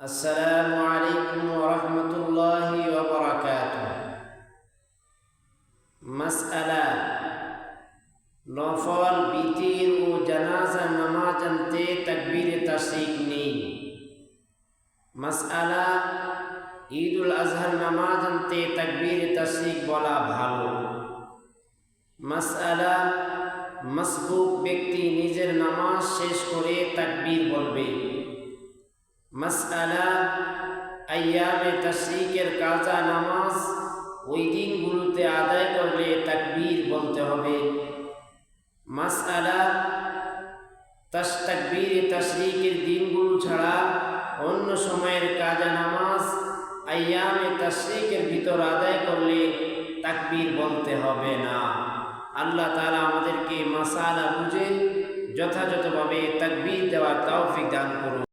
السلام عليكم ورحمة الله وبركاته مسألة নফল বিতির ও জানাজা নামাজ আনতে তকবীরে তশরিক নেই মাসআলা ঈদুল আজহার নামাজ আনতে তকবীরে তশরিক বলা ভালো মাসআলা মসবুক ব্যক্তি নিজের নামাজ শেষ করে তাকবীর বলবে মাসআলা আয়ামে তশরিকের কাজা নামাজ, ওই দিনগুলোতে আদায় করলে তাকবীর বলতে হবে। মাসআলা তাস তাকবীর তশরিকের দিনগুলো ছাড়া অন্য সময়ের কাজা নামাজ আয়ামে তশরিকের ভিতর আদায় করলে তাকবীর বলতে হবে না। আল্লাহ তাআলা আমাদেরকে মাসালা বুঝে যথাযথভাবে তাকবীর দেওয়ার তৌফিক দান করুন।